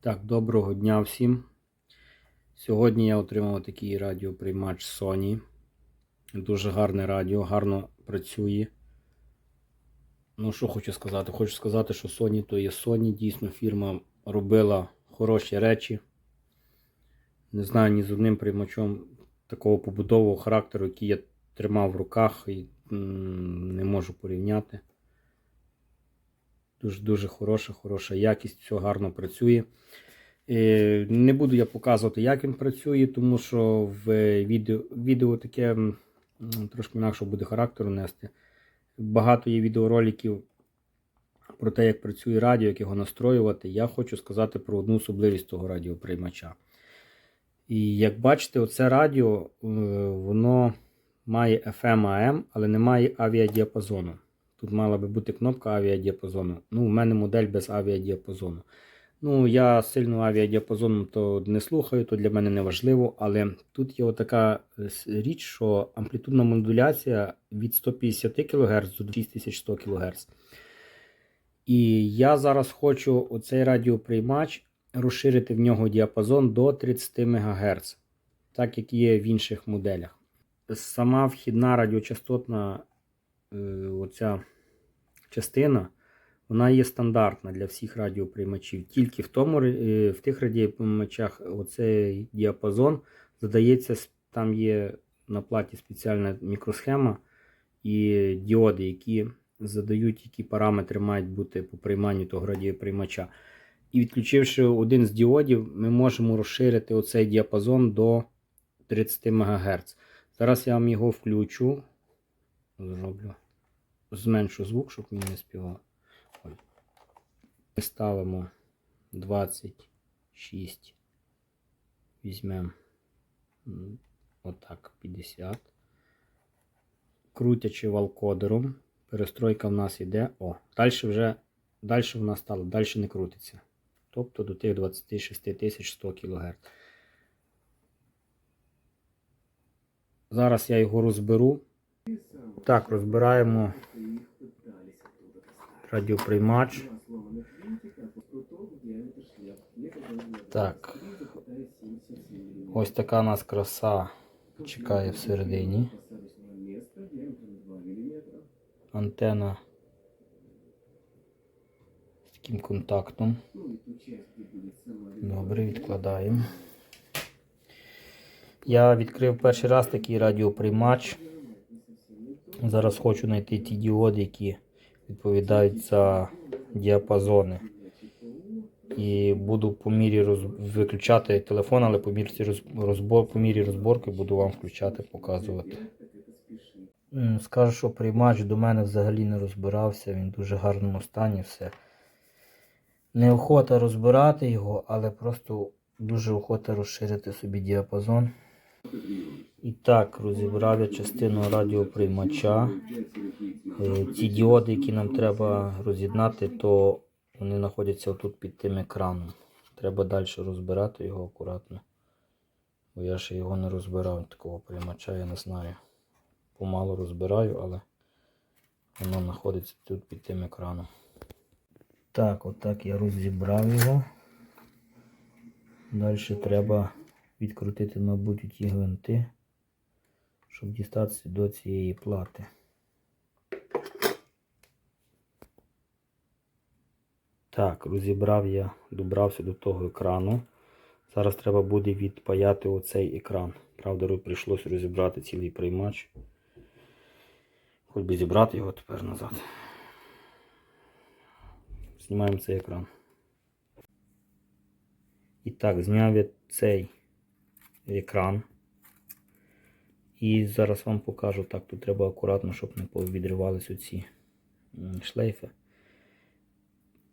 Так, доброго дня всім. Сьогодні я отримав такий радіоприймач Sony. Дуже гарне радіо, гарно працює. Ну, що хочу сказати? Хочу сказати, що Sony то є Sony. Дійсно, фірма робила хороші речі. Не знаю ні з одним приймачом такого побудового характеру, який я тримав в руках і м, не можу порівняти. Дуже дуже хороша, хороша якість, все гарно працює. Е, Не буду я показувати, як він працює, тому що в відео, відео таке трошки інакшого буде характеру нести. Багато є відеороликів про те, як працює радіо, як його настроювати. Я хочу сказати про одну особливість того радіоприймача. І як бачите, оце радіо е, воно має FM AM, але не має авіадіапазону. Тут мала би бути кнопка авіадіапазону. Ну, у мене модель без авіадіапазону. Ну, я сильно авіадіапазону то не слухаю, то для мене не важливо, але тут є така річ, що амплітудна модуляція від 150 кГц до 6100 кГц. І я зараз хочу оцей радіоприймач розширити в нього діапазон до 30 МГц, так як є в інших моделях. Сама вхідна радіочастотна е, оця частина, вона є стандартна для всіх радіоприймачів. Тільки в тому, е, в тих радіоприймачах оцей діапазон задається, там є на платі спеціальна мікросхема і діоди, які задають, які параметри мають бути по прийманню того радіоприймача. І відключивши один з діодів, ми можемо розширити оцей діапазон до 30 МГц. Зараз я вам його включу. Зроблю. Зменшу звук, щоб він не співав. Ой. Ми ставимо 26. Візьмемо отак 50. Крутячи валкодером. Перестройка в нас йде. О, далі вже далі в нас стало, далі не крутиться. Тобто до тих 26 100 кГц. Зараз я його розберу. Так, розбираємо радіоприймач. Так. Ось така у нас краса чекає всередині. Антена з таким контактом. Добре, відкладаємо. Я відкрив перший раз такий радіоприймач. Зараз хочу знайти ті діоди, які відповідають за діапазони. І буду по мірі роз... виключати телефон, але по мірі, розбор... по мірі розборки буду вам включати, показувати. Скажу, що приймач до мене взагалі не розбирався, він в дуже гарному стані все. Неохота розбирати його, але просто дуже охота розширити собі діапазон. І так, розібрав я частину радіоприймача. Е, Ті діоди, які нам треба роз'єднати, то вони знаходяться тут під тим екраном. Треба далі розбирати його акуратно. Бо я ще його не розбирав, такого приймача, я не знаю. Помалу розбираю, але воно знаходиться тут під тим екраном. Так, отак я розібрав його. Далі треба відкрутити, мабуть, ті гвинти, щоб дістатися до цієї плати. Так, розібрав я, добрався до того екрану. Зараз треба буде відпаяти оцей екран. Правда, прийшлося розібрати цілий приймач. Хоч би зібрати його тепер назад. Знімаємо цей екран. І так, зняв я цей екран. І зараз вам покажу так, тут треба акуратно, щоб не повідривалися оці шлейфи.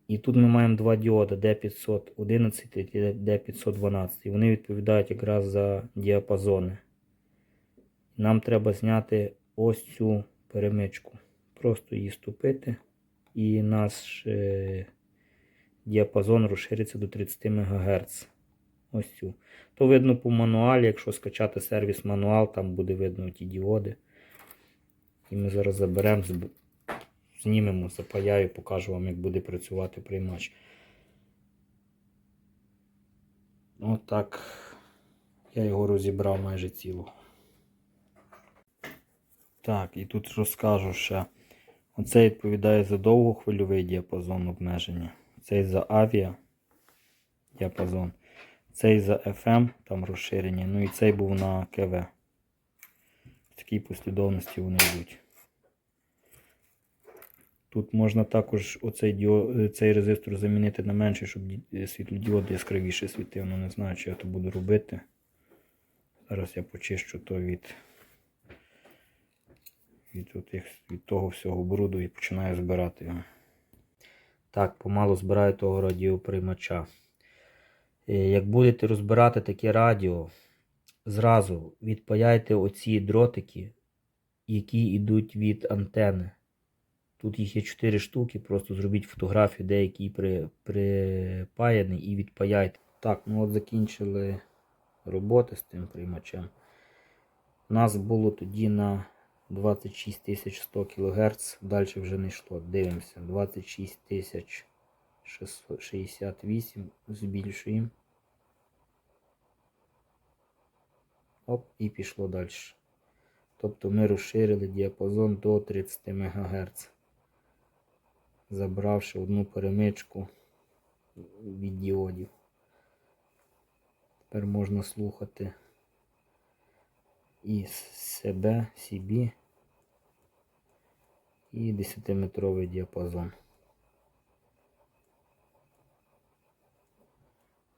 І тут ми маємо два діоди D511 і D512. І вони відповідають якраз за діапазони. Нам треба зняти ось цю перемичку. Просто її ступити. І наш е, діапазон розшириться до 30 МГц. Ось цю. То видно по мануалі, якщо скачати сервіс мануал, там буде видно ті діоди. І ми зараз заберемо, знімемо, запаяю, покажу вам, як буде працювати приймач. Отак я його розібрав майже ціло. Так, і тут розкажу ще. Оце відповідає за довгохвильовий діапазон обмеження. Цей за авіа діапазон. Цей за FM, там розширення. Ну і цей був на КВ. В такій послідовності вони йдуть. Тут можна також оцей діо, цей резистор замінити на менший, щоб світлодіод яскравіше світив. Ну не знаю, чи я то буду робити. Зараз я почищу то від, від, отих, від того всього бруду і починаю збирати його. Так, помалу збираю того радіоприймача. Е, Як будете розбирати таке радіо, зразу відпаяйте оці дротики, які йдуть від антени. Тут їх є 4 штуки, просто зробіть фотографію, де який при, припаяний і відпаяйте. Так, ну от закінчили роботи з тим приймачем. У нас було тоді на 26100 кГц, далі вже не йшло. Дивимося, 26668 збільшуємо. Оп, і пішло далі. Тобто ми розширили діапазон до 30 МГц, забравши одну перемичку від діодів. Тепер можна слухати і себе, собі, і 10-метровий діапазон.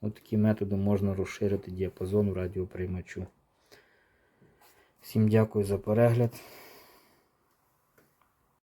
Ось таким методом можна розширити діапазон в радіоприймачу. Всім дякую за перегляд.